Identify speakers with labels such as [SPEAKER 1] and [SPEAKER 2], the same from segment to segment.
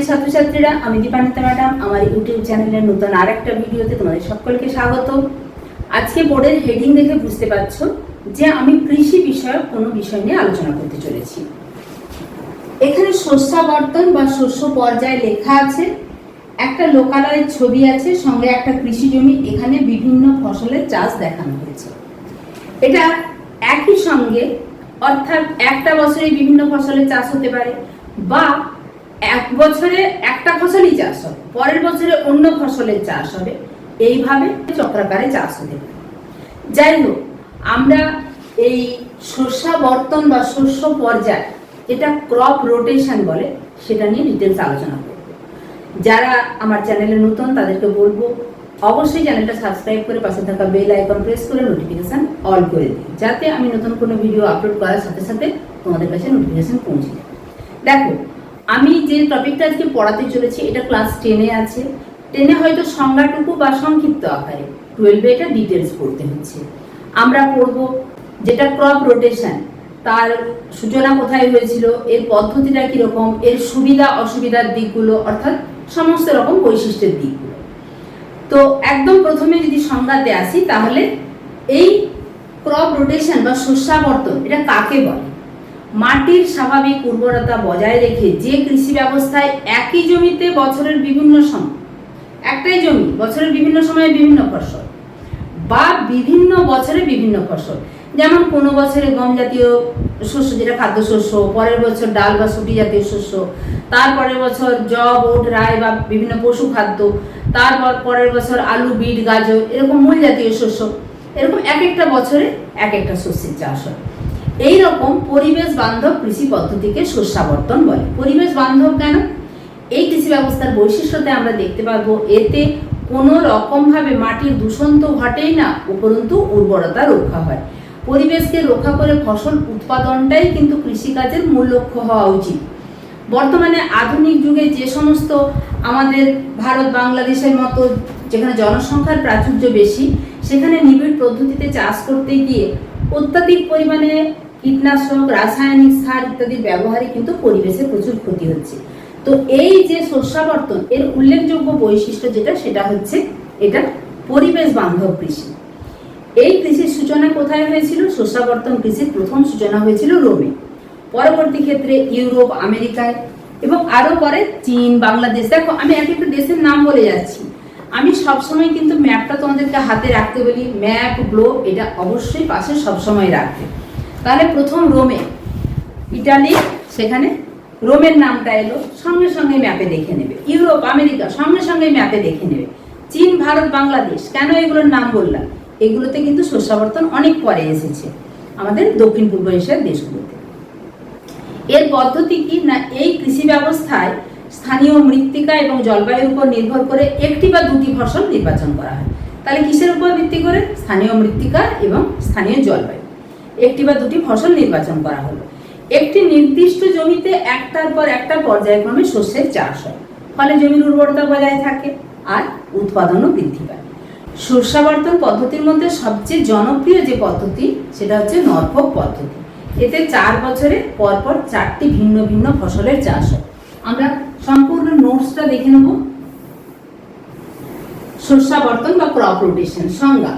[SPEAKER 1] প্রিয় ছাত্রছাত্রীরা, আমি দীপান্বিতা ম্যাডাম। আমার ইউটিউব চ্যানেলের নতুন আর একটা ভিডিওতে তোমাদের সকলকে স্বাগত। আজকে বোর্ডের হেডিং দেখে বুঝতে পারছ যে আমি কৃষি বিষয়ক কোনো বিষয় নিয়ে আলোচনা করতে চলেছি। এখানে শস্যাবর্তন বা শস্য পর্যায়ে লেখা আছে, একটা লোকালয়ের ছবি আছে, সঙ্গে একটা কৃষি জমি, এখানে বিভিন্ন ফসলের চাষ দেখানো হয়েছে। এটা একই সঙ্গে, অর্থাৎ একটা বছরে বিভিন্ন ফসলের চাষ হতে পারে, বা এক বছরে একটা ফসলই চাষ হবে, পরের বছরে অন্য ফসলের চাষ হবে। এইভাবে চক্রাকারে চাষ হতে যাই হোক, আমরা এই শস্যাবর্তন বা শস্য পর্যায়, এটা ক্রপ রোটেশন বলে, সেটা নিয়ে ডিটেলস আলোচনা করব। যারা আমার চ্যানেলে নতুন, তাদেরকে বলব, অবশ্যই চ্যানেলটা সাবস্ক্রাইব করে পাশে থাকা বেল আইকন প্রেস করে নোটিফিকেশন অল করে দিই যাতে আমি নতুন কোনো ভিডিও আপলোড করার সাথে সাথে তোমাদের কাছে নোটিফিকেশন পৌঁছে যায়। দেখো আমি যে টপিকটা আজকে পড়াতে চলেছি, এটা ক্লাস টেনে আছে। টেনে হয়তো সংজ্ঞাটুকু বা সংক্ষিপ্ত আকারে। টুয়েলভে এটা ডিটেলস পড়তে হচ্ছে। আমরা পড়ব যেটা ক্রপ রোটেশন তার সূচনা কোথায় হয়েছিল, এর পদ্ধতিটা কীরকম, এর সুবিধা, অসুবিধার দিকগুলো, অর্থাৎ সমস্ত রকম বৈশিষ্ট্যের দিকগুলো। তো একদম প্রথমে যদি সংজ্ঞাতে আসি, তাহলে এই ক্রপ রোটেশন বা শস্যাবর্তন, এটা কাকে বলে? মাটির স্বাভাবিক উর্বরতা বজায় রেখে যে কৃষি ব্যবস্থায় একই জমিতে বছরের বিভিন্ন সময় একটাই জমি বছরের বিভিন্ন সময়ে বিভিন্ন ফসল বা বিভিন্ন বছরে বিভিন্ন ফসল। যেমন কোনো বছরে গম জাতীয় শস্য, যেটা খাদ্যশস্য পরের বছর ডাল বা সুটি জাতীয় শস্য, তারপরের বছর জব ওট রায় বা বিভিন্ন পশু খাদ্য, তারপর পরের বছর আলু, বিট, গাজর, এরকম মূল জাতীয় শস্য। এরকম এক একটা বছরে এক একটা শস্যের চাষ হয়। এই রকম পরিবেশ বান্ধব কৃষি পদ্ধতিকে শস্যাবর্তন বলে। পরিবেশ বান্ধব কেন? এই কৃষি ব্যবস্থার বৈশিষ্ট্যতে আমরা দেখতে পারব, এতে কোনো রকমভাবে মাটির দূষণ তো ঘটেই না, উপরন্তু উর্বরতা রক্ষা হয়। পরিবেশকে রক্ষা করে ফসল উৎপাদনটাই কিন্তু কৃষিকাজের মূল লক্ষ্য হওয়া উচিত। বর্তমানে আধুনিক যুগে যে সমস্ত আমাদের ভারত, বাংলাদেশের মতো যেখানে জনসংখ্যার প্রাচুর্য বেশি, সেখানে নিবিড় পদ্ধতিতে চাষ করতে গিয়ে অত্যাধিক পরিমাণে কীটনাশক, রাসায়নিক সার ইত্যাদির ব্যবহারে কিন্তু পরিবেশের প্রচুর ক্ষতি হচ্ছে। তো এই যে শস্যাবর্তন, এর উল্লেখযোগ্য বৈশিষ্ট্য যেটা, সেটা হচ্ছে এটা পরিবেশ বান্ধব কৃষি। এই কৃষির সূচনা কোথায় হয়েছিল? শস্যাবর্তন কৃষির প্রথম সূচনা হয়েছিল রোমে। পরবর্তী ক্ষেত্রে ইউরোপ, আমেরিকায় এবং আরও পরে চীন, বাংলাদেশ। দেখো, আমি এক একটা দেশের নাম বলে যাচ্ছি। আমি সবসময় কিন্তু ম্যাপটা তোমাদেরকে হাতে রাখতে বলি। ম্যাপ, গ্লোব, এটা অবশ্যই পাশে সবসময় রাখবে। তাহলে প্রথম রোমে, ইটালি, সেখানে রোমের নামটা এলো, সঙ্গে সঙ্গে ম্যাপে দেখে নেবে। ইউরোপ, আমেরিকা, সঙ্গে সঙ্গে ম্যাপে দেখে নেবে। চীন, ভারত, বাংলাদেশ, কেন এগুলোর নাম বললাম? এগুলোতে কিন্তু শস্যাবর্তন অনেক পরে এসেছে আমাদের দক্ষিণ পূর্ব এশিয়ার দেশগুলোতে। এর পদ্ধতি কি না এই কৃষি ব্যবস্থায় স্থানীয় মৃত্তিকা এবং জলবায়ুর উপর নির্ভর করে একটি বা দুটি ফসল নির্বাচন করা হয়? তাহলে কিসের উপর ভিত্তি করে? স্থানীয় মৃত্তিকা এবং স্থানীয় জলবায়ু। একটি বা দুটি ফসল নির্বাচন করা হলো। একটি নির্দিষ্ট জমিতে একটার পর একটা পর্যায়ক্রমে শস্যের চাষ হয়। ফলে জমির উর্বরতা বজায় থাকে আর উৎপাদনও বৃদ্ধি পায়। শস্যাবর্তন পদ্ধতির মধ্যে সবচেয়ে জনপ্রিয় যে পদ্ধতি, সেটা হচ্ছে নরফক পদ্ধতি। এতে চার বছরে পরপর চারটি ভিন্ন ভিন্ন ফসলের চাষ হয়। আমরা সম্পূর্ণ নোটসটা দেখে নেব। শস্যাবর্তন বা ক্রপ রোটেশন সংজ্ঞা।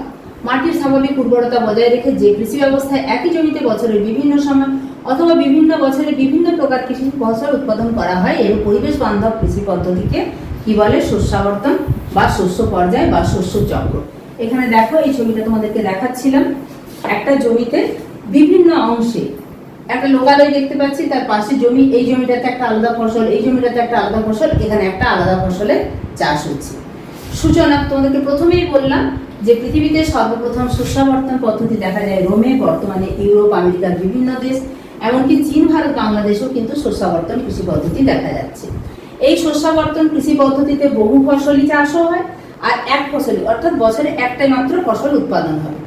[SPEAKER 1] মাটির স্বাভাবিক উর্বরতা বজায় রেখে যে কৃষি ব্যবস্থায় একই জমিতে বছরের বিভিন্ন সময় অথবা বিভিন্ন বছরে বিভিন্ন প্রকার কৃষি ফসল উৎপাদন করা হয় এবং পরিবেশ বান্ধব কৃষি পদ্ধতিকে কি বলে? শস্যাবর্তন বা শস্য পর্যায় বা শস্য চক্র। এখানে দেখো, এই ছবিটা তোমাদেরকে দেখাচ্ছিলাম। একটা জমিতে বিভিন্ন অংশে একটা লোকালয় দেখতে পাচ্ছি, তার পাশে জমি, এই জমিটাতে একটা আলাদা ফসল, এই জমিটাতে একটা আলাদা ফসল, এখানে একটা আলাদা ফসলের চাষ হচ্ছে। সূচনা, তোমাদেরকে প্রথমেই বললাম যে পৃথিবীতে সর্বপ্রথম শস্যাবর্তন পদ্ধতি দেখা যায় রোমে, বর্তমানে ইউরোপ আমেরিকার বিভিন্ন দেশ, এমনকি চীন, ভারত, বাংলাদেশেও কিন্তু শস্যাবর্তন কৃষি পদ্ধতি দেখা যাচ্ছে। এই শস্যাবর্তন কৃষি পদ্ধতিতে বহু ফসলই চাষও হয় আর এক ফসলি, অর্থাৎ বছরে একটাই মাত্র ফসল উৎপাদন হয়।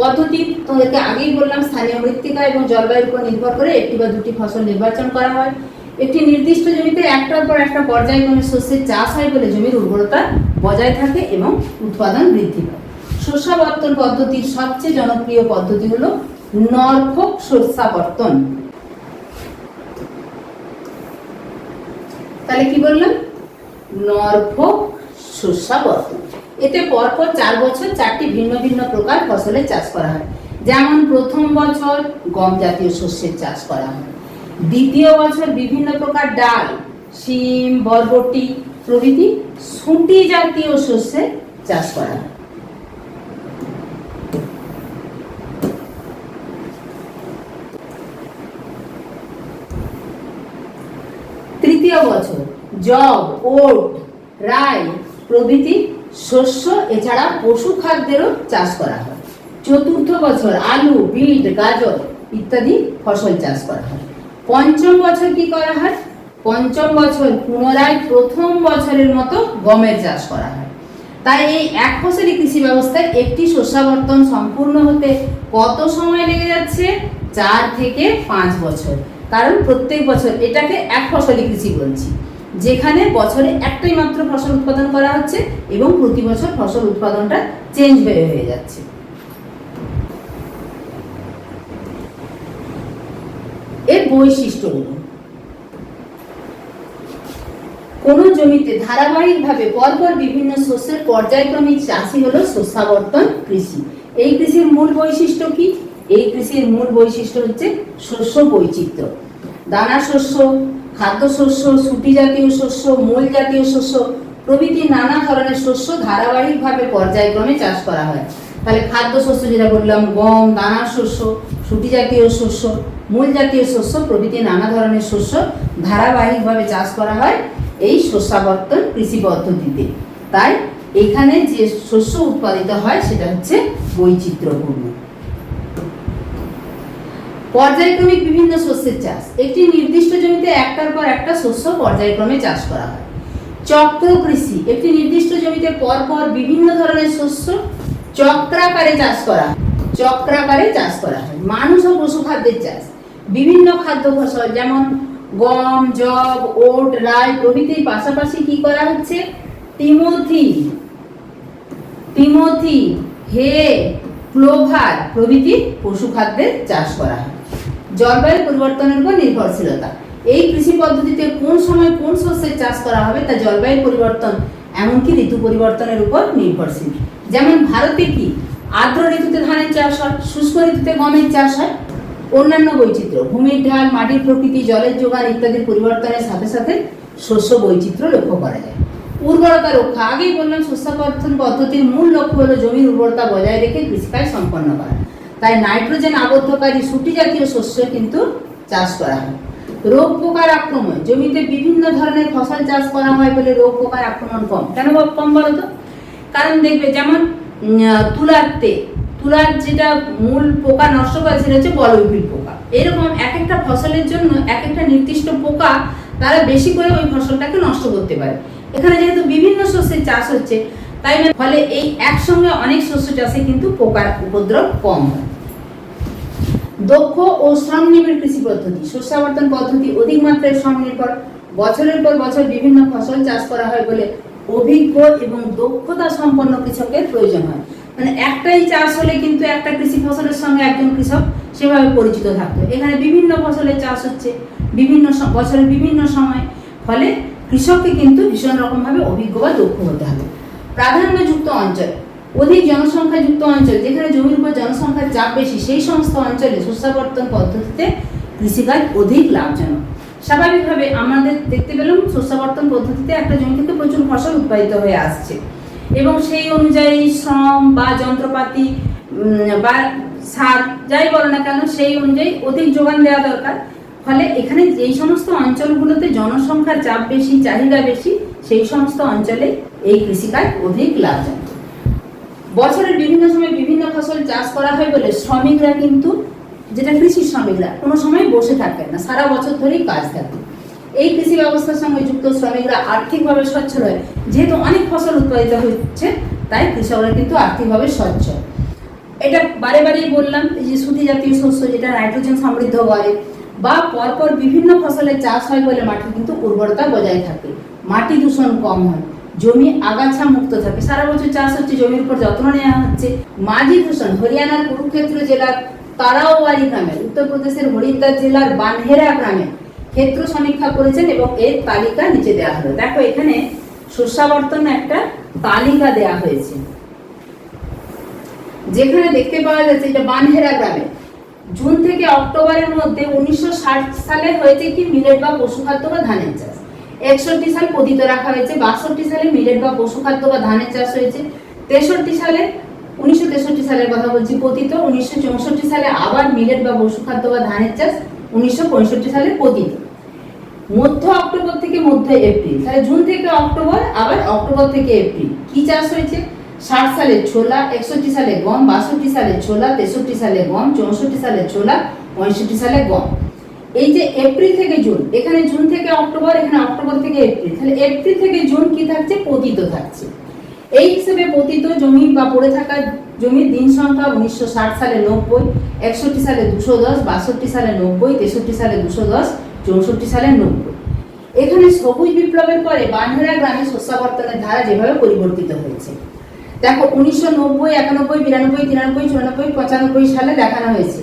[SPEAKER 1] পদ্ধতি তোমাদেরকে আগেই বললাম, স্থানীয় মৃত্তিকা এবং জলবায়ুর উপর নির্ভর করে একটি বা দুটি ফসল নির্বাচন করা হয়। একটি নির্দিষ্ট জমিতে একটার পর একটা পর্যায়ক্রমে শস্যের চাষ হয় বলে জমির উর্বরতা বজায় থাকে এবং উৎপাদন বৃদ্ধি পায়। শস্যাবর্তন পদ্ধতির সবচেয়ে জনপ্রিয় পদ্ধতি হলো নরফক শস্যাবর্তন তাহলে কি বললাম? নরফক শস্যাবর্তন এতে পরপর চার বছর চারটি ভিন্ন ভিন্ন প্রকার ফসলের চাষ করা হয়। যেমন প্রথম বছর গম জাতীয় শস্যের চাষ করা হয়। দ্বিতীয় বছর বিভিন্ন প্রকার ডাল, শিম, বরবটি প্রভৃতি সুটি জাতীয় শস্যের চাষ করা হয়। তৃতীয় বছর, জব, ওট, রাই, প্রভৃতি শস্য, এছাড়া পশু খাদ্যেরও চাষ করা হয়। চতুর্থ বছর, আলু, বিট, গাজর ইত্যাদি ফসল চাষ করা হয়। পঞ্চম বছর কি করা হয়? পঞ্চম বছর পুনরায় প্রথম বছরের মতো গমের চাষ করা হয়। তাই এই এক ফসলি কৃষি ব্যবস্থায় একটি শস্যাবর্তন সম্পূর্ণ হতে কত সময় লেগে যাচ্ছে? চার থেকে পাঁচ বছর। কারণ প্রত্যেক বছর এটাকে এক ফসলি কৃষি বলছি। যেখানে বছরে একটাই মাত্র ফসল উৎপাদন করা হচ্ছে এবং প্রতি বছর ফসল উৎপাদনটা চেঞ্জ হয়ে হয়ে যাচ্ছে। এর বৈশিষ্ট্যগুলো কোনো জমিতে ধারাবাহিকভাবে পরপর বিভিন্ন শস্যের পর্যায়ক্রমিক চাষই হলো শস্যাবর্তন কৃষি। এই কৃষির মূল বৈশিষ্ট্য কি? এই কৃষির মূল বৈশিষ্ট্য হচ্ছে শস্য বৈচিত্র্য। দানা শস্য, খাদ্য শস্য, সুটি জাতীয় শস্য, মূল জাতীয় শস্য, প্রভৃতি নানা ধরনের শস্য ধারাবাহিকভাবে পর্যায়ক্রমে চাষ করা হয়। তাহলে খাদ্য শস্য যেটা বললাম, গম, দানা শস্য, সুটি জাতীয় শস্য, মূল জাতীয় শস্য, প্রভৃতি নানা ধরনের শস্য ধারাবাহিকভাবে চাষ করা হয় এই শস্যাবর্তন কৃষি পদ্ধতিতে। তাই এখানে যে শস্য উৎপাদিত হয় সেটা হচ্ছে বৈচিত্র্যপূর্ণ। পর্যায়ক্রমিক বিভিন্ন শস্যের চাষ। একটি নির্দিষ্ট জমিতে একটার পর একটা শস্য পর্যায়ক্রমে চাষ করা হয়। চক্র কৃষি। একটি নির্দিষ্ট জমিতে পরপর বিভিন্ন ধরনের শস্য চক্রাকারে চাষ করা চক্রাকারে চাষ করা হয়। মানুষ ও পশু খাদ্যের চাষ। বিভিন্ন খাদ্য ফসল যেমন গম জব ওট রায় প্রভৃতির পাশাপাশি কি করা হচ্ছে? তিমথি। তিমথি, হে, ক্লোভার প্রভৃতি পশু খাদ্যের চাষ করা হয়। জলবায়ু পরিবর্তনের উপর নির্ভরশীলতা। এই কৃষি পদ্ধতিতে কোন সময় কোন শস্যের চাষ করা হবে তা জলবায়ু পরিবর্তন এমনকি ঋতু পরিবর্তনের উপর নির্ভরশীল। যেমন ভারতে কি আর্দ্র ঋতুতে ধানের চাষ হয়, শুষ্ক ঋতুতে গমের চাষ হয়? অন্যান্য বৈচিত্র্য, ভূমির ঢাল, মাটির প্রকৃতি, জলের যোগান ইত্যাদির পরিবর্তনের সাথে সাথে শস্য বৈচিত্র্য লক্ষ্য করা যায়। উর্বরতা রক্ষা, আগেই বললাম শস্যাবর্ধন পদ্ধতির মূল লক্ষ্য হলো জমির উর্বরতা বজায় রেখে কৃষিকাজ সম্পন্ন করা। তাই নাইট্রোজেন আবদ্ধকারী সুটি জাতীয় শস্য কিন্তু চাষ করা হয়। রোগ পোকার আক্রমণ জমিতে বিভিন্ন ধরনের ফসল চাষ করা হয় বলে রোগ পোকার আক্রমণ কম। কেন কম বলো তো? কারণ দেখবে যেমন আহ, তুলাতে তুলার যেটা মূল পোকা নষ্ট করে সেটা হচ্ছে বলবিল পোকা। এরকম এক একটা ফসলের জন্য এক একটা নির্দিষ্ট পোকা তারা বেশি করে ওই ফসলটাকে নষ্ট করতে পারে। এখানে যেহেতু বিভিন্ন শস্যের চাষ হচ্ছে তাই না- ফলে এই একসঙ্গে অনেক শস্য চাষে কিন্তু পোকার উপদ্রব কম দক্ষ ও শ্রমনিবিড় কৃষি পদ্ধতি শস্যাবর্তন পদ্ধতি অধিক মাত্রায় শ্রম নির্ভর বছরের পর বছর বিভিন্ন ফসল চাষ করা হয় বলে অভিজ্ঞ এবং দক্ষতা সম্পন্ন কৃষকের প্রয়োজন হয়। মানে একটাই চাষ হলে কিন্তু একটা কৃষি ফসলের সঙ্গে একজন কৃষক সেভাবে পরিচিত থাকতো। এখানে বিভিন্ন ফসলের চাষ হচ্ছে, বিভিন্ন বছরের বিভিন্ন সময়। ফলে কৃষককে কিন্তু ভীষণ রকমভাবে অভিজ্ঞ বা দক্ষ হতে হবে। প্রাধান্যযুক্ত অঞ্চল, অধিক জনসংখ্যাযুক্ত অঞ্চল, যেখানে জমির উপর জনসংখ্যার চাপ বেশি, সেই সমস্ত অঞ্চলে শস্যাবর্তন পদ্ধতিতে কৃষিকাজ অধিক লাভজনক। স্বাভাবিকভাবে আমাদের দেখতে পেলাম শস্যাবর্তন পদ্ধতিতে একটা জমি থেকে প্রচুর ফসল উৎপাদিত হয়ে আসছে। এবং সেই অনুযায়ী শ্রম বা যন্ত্রপাতি বা সার, যাই বলো না কেন, সেই অনুযায়ী অধিক যোগান দেওয়া দরকার। ফলে এখানে যেই সমস্ত অঞ্চলগুলোতে জনসংখ্যার চাপ বেশি, চাহিদা বেশি সেই সমস্ত অঞ্চলে এই কৃষিকাজ অধিক লাভজনক। বছরের বিভিন্ন সময় বিভিন্ন ফসল চাষ করা হয় বলে শ্রমিকরা কিন্তু, যেটা কৃষি শ্রমিকরা, কোনো সময় বসে থাকেন না, সারা বছর ধরেই কাজ থাকে এই কৃষি ব্যবস্থার সঙ্গে যুক্ত শ্রমিকরা আর্থিকভাবে সচ্ছল হয়। যেহেতু অনেক ফসল উৎপাদিত হচ্ছে, তাই কৃষকরা কিন্তু আর্থিকভাবে সচ্ছল। এটা বারে বারেই বললাম যে সুতি জাতীয় শস্য, যেটা নাইট্রোজেন সমৃদ্ধ করে বা পরপর বিভিন্ন ফসলের চাষ হয় বলে মাটির কিন্তু উর্বরতা বজায় থাকে। মাটি দূষণ কম হয়, জমি আগাছা মুক্ত থাকে। সারা বছর চাষ হচ্ছে, জমির উপর যত্ন নেওয়া হচ্ছে। মাঝি দূষণ, হরিয়ানার কুরুক্ষেত্র জেলার তারাওয়ারি গ্রামে, উত্তরপ্রদেশের হরিদ্বার জেলার বানহেরা গ্রামে ক্ষেত্র সমীক্ষা করেছেন এবং এর তালিকা নিচে দেওয়া হলো। দেখো, এখানে শস্যাবর্তন একটা তালিকা দেওয়া হয়েছে। যেখানে দেখতে পাওয়া যাচ্ছে এটা বানহেরা গ্রামে। জুন থেকে অক্টোবরের মধ্যে উনিশশো সালে হয়েছে কি, মিলেট বা পশুখাদ্য বা ধানের চাষ। একষট্টি সাল পতিত রাখা হয়েছে, বাষট্টি সালে মিলেট বা পশুখাদ্য বা ধানের চাষ হয়েছে, তেষট্টি সালে, উনিশশো তেষট্টি সালের কথা বলছি, পতিত, উনিশশো চৌষট্টি সালে আবার মিলেট বা পশুখাদ্য বা ধানের চাষ, উনিশশো পঁয়ষট্টি সালে পতিত। মধ্য অক্টোবর থেকে মধ্য এপ্রিল, তাহলে জুন থেকে অক্টোবর, আবার অক্টোবর থেকে এপ্রিল। কি চাষ হয়েছে? ষাট সালে ছোলা, একষট্টি সালে গম, বাষট্টি সালে ছোলা, তেষট্টি সালে গম, চৌষট্টি সালে ছোলা, পঁয়ষট্টি সালে গম। এই যে এপ্রিল থেকে জুন এখানে জুন থেকে অক্টোবর এখানে অক্টোবর থেকে এপ্রিল তাহলে এপ্রিল থেকে জুন কি থাকছে? পতিত থাকছে। এই হিসেবে পতিত জমি বা পড়ে থাকা জমির দিন সংখ্যা উনিশশো ষাট সালে নব্বই, একষট্টি সালে দুশো দশ, বাষট্টি সালে নব্বই, তেষট্টি সালে দুশো দশ, চৌষট্টি সালে নব্বই। এখানে সবুজ বিপ্লবের পরে বানহেরা গ্রামে শস্যাবর্তনের ধারা যেভাবে পরিবর্তিত হয়েছে। দেখো, উনিশশো নব্বই, একানব্বই, বিরানব্বই, তিরানব্বই, চুরানব্বই, পঁচানব্বই সালে দেখানো হয়েছে।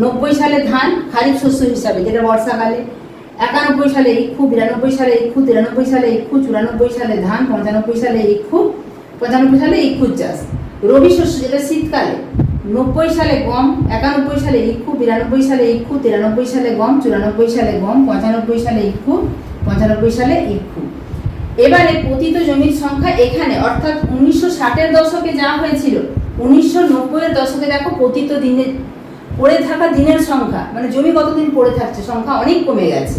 [SPEAKER 1] নব্বই সালে ধান খারিফ শস্য হিসাবে, যেটা বর্ষাকালে। একানব্বই সালে ইক্ষু, বিরানব্বই সালে ইক্ষু, তিরানব্বই সালে ইক্ষু, চুরানব্বই সালে ধান পঁচানব্বই সালে ইক্ষু পঁচানব্বই সালে ইক্ষুর চাষ। রবি শস্য যেটা শীতকালে, নব্বই সালে গম, একানব্বই সালে ইক্ষু, বিরানব্বই সালে ইক্ষু, তিরানব্বই সালে গম, চুরানব্বই সালে গম পঁচানব্বই সালে ইক্ষু পঁচানব্বই সালে ইক্ষু। এবারে পতিত জমির সংখ্যা এখানে, অর্থাৎ উনিশশো ষাটের দশকে যা হয়েছিল, উনিশশো নব্বইয়ের দশকে দেখো পতিত দিনের পড়ে থাকা দিনের সংখ্যা মানে জমি কতদিন পড়ে থাকছে, সংখ্যা অনেক কমে গেছে।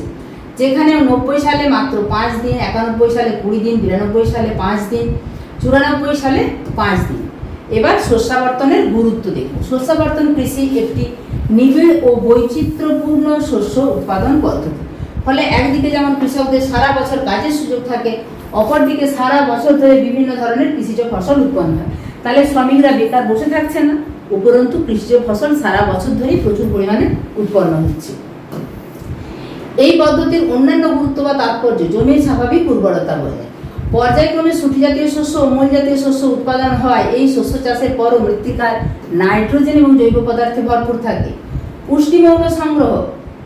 [SPEAKER 1] যেখানে নব্বই সালে মাত্র পাঁচ দিন, একানব্বই সালে কুড়ি দিন, বিরানব্বই সালে পাঁচ দিন, চুরানব্বই সালে পাঁচ দিন। এবার শস্যাবর্তনের গুরুত্ব দেখুন। শস্যাবর্তন কৃষি একটি নিবিড় ও বৈচিত্র্যপূর্ণ শস্য উৎপাদন পদ্ধতি। ফলে একদিকে যেমন কৃষকদের সারা বছর কাজের সুযোগ থাকে, অপরদিকে সারা বছর ধরে বিভিন্ন ধরনের কৃষিজ ফসল উৎপন্ন হয়। তাহলে শ্রমিকরা বেকার বসে থাকছে না। উপরন্তু কৃষিজ ফসল সারা বছর ধরেই প্রচুর পরিমাণে উৎপন্ন হচ্ছে। এই পদ্ধতির অন্যান্য গুরুত্ব বা তাৎপর্য জমির স্বাভাবিক উর্বরতা বজায় পর্যায়ক্রমে সুটি জাতীয় শস্য ও মূল জাতীয় শস্য উৎপাদন হয়, এই শস্য চাষের পরও মৃত্তিকার নাইট্রোজেন এবং জৈব পদার্থে ভরপুর থাকে। পুষ্টিমৌল সংগ্রহ,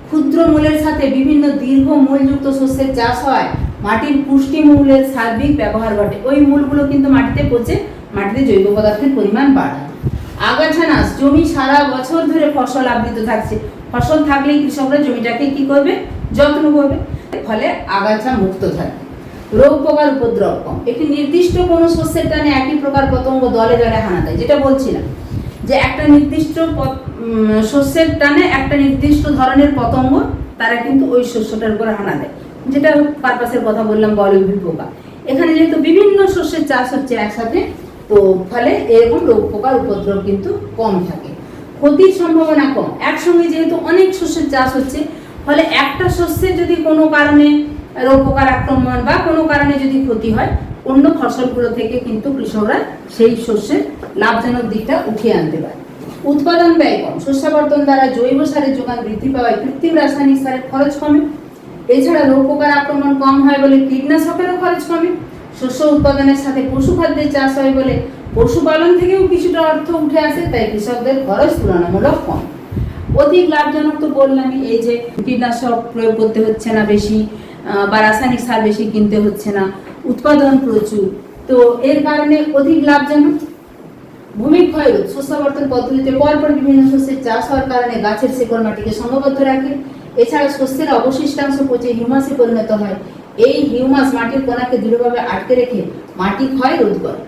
[SPEAKER 1] ক্ষুদ্র মূলের সাথে বিভিন্ন দীর্ঘ মূলযুক্ত শস্যের চাষ হয়। মাটির পুষ্টি মূলের সার্বিক ব্যবহার ঘটে। ওই মূলগুলো কিন্তু মাটিতে পচে, মাটিতে জৈব পদার্থের পরিমাণ বাড়ায় আগাছা নাশ জমি সারা বছর ধরে ফসল আবৃত থাকছে। ফসল থাকলেই কৃষকরা জমিটাকে কি করবে? যত্ন করবে। ফলে আগাছা মুক্ত থাকে রোগ পোকার উপদ্রব কম। একটি নির্দিষ্ট কোনো শস্যের টানে একই প্রকার পতঙ্গ দলে দলে হানা দেয়। যেটা বলছিলাম যে একটা নির্দিষ্ট শস্যের টানে একটা নির্দিষ্ট ধরনের পতঙ্গ, তারা কিন্তু ওই শস্যটার উপর হানা দেয়। যেটা পারপাসের কথা বললাম বলবিল পোকা। এখানে যেহেতু বিভিন্ন শস্যের চাষ হচ্ছে একসাথে তো ফলে এরকম রোগ পোকার উপদ্রব কিন্তু কম থাকে। ক্ষতির সম্ভাবনা কম। একসঙ্গে যেহেতু অনেক শস্যের চাষ হচ্ছে, ফলে একটা শস্যের যদি কোনো কারণে রোগ পোকার আক্রমণ বা কোনো কারণে যদি ক্ষতি হয়, অন্য ফসলগুলো থেকে কিন্তু কৃষকরা সেই শস্যের লাভজনক দিকটা উঠিয়ে আনতে পারে। উৎপাদন ব্যয় কম। শস্যাবর্তন দ্বারা জৈব সারের যোগান বৃদ্ধি পাওয়ায় কৃত্রিম রাসায়নিক সারের খরচ কমে। এছাড়া রোগ পোকার আক্রমণ কম হয় বলে কীটনাশকেরও খরচ কমে। শস্য উৎপাদনের সাথে পশু খাদ্যের চাষ হয় বলে পশুপালন থেকেও কিছুটা অর্থ উঠে আসে, তাই কৃষকদের খরচ তুলনামূলক কম। অধিক লাভজনক তো বললামই এই যে কীটনাশক প্রয়োগ করতে হচ্ছে না বেশি বা রাসায়নিক সার বেশি কিনতে হচ্ছে না, উৎপাদন প্রচুর, তো এর কারণে অধিক লাভজনক? ভূমি ক্ষয়রোধ শস্যাবর্তন পদ্ধতিতে পরপর বিভিন্ন শস্যের চাষ হওয়ার কারণে গাছের শেকড় মাটিকে সংঘবদ্ধ রাখে। এছাড়া শস্যের অবশিষ্টাংশ পচে হিউমাসে পরিণত হয়। এই হিউমাস মাটির কণাকে দৃঢ়ভাবে আটকে রেখে মাটি ক্ষয় রোধ করে।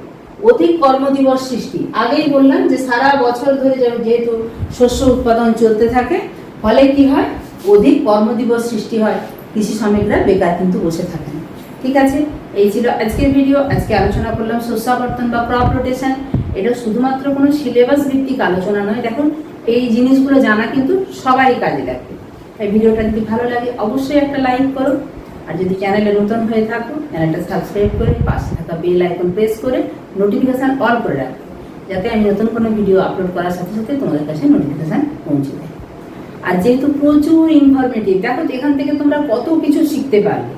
[SPEAKER 1] অধিক কর্মদিবস সৃষ্টি। আগেই বললাম যে সারা বছর ধরে যেহেতু শস্য উৎপাদন চলতে থাকে, ফলে কি হয়? অধিক কর্মদিবস সৃষ্টি হয়। কৃষি শ্রমিকরা বেকার কিন্তু বসে থাকে না ঠিক আছে? এই ছিল আজকের ভিডিও। আজকে আলোচনা করলাম শস্যাবর্তন বা ক্রপ রোটেশন এটা শুধুমাত্র কোনো সিলেবাস ভিত্তিক আলোচনা নয়। দেখুন, এই জিনিসগুলো জানা কিন্তু সবারই কাজে লাগবে। এই ভিডিওটা যদি ভালো লাগে, অবশ্যই একটা লাইক করো। আর যদি চ্যানেলে নতুন হয়ে থাকো চ্যানেলটা সাবস্ক্রাইব করে পাশে থাকা বেল আইকন প্রেস করে নোটিফিকেশান অল করে রাখো, যাতে আমি নতুন কোনো ভিডিও আপলোড করার সাথে সাথে তোমাদের কাছে নোটিফিকেশান পৌঁছে দেয় আর যেহেতু প্রচুর ইনফরমেটিভ দেখো এখান থেকে তোমরা কত কিছু শিখতে পারবে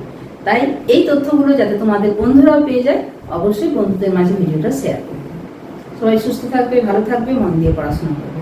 [SPEAKER 1] তাই এই তথ্যগুলো যাতে তোমাদের বন্ধুরাও পেয়ে যায়, অবশ্যই বন্ধুদের মাঝে ভিডিওটা শেয়ার করবে সবাই সুস্থ থাকবে, ভালো থাকবে, মন দিয়ে পড়াশোনা করবে।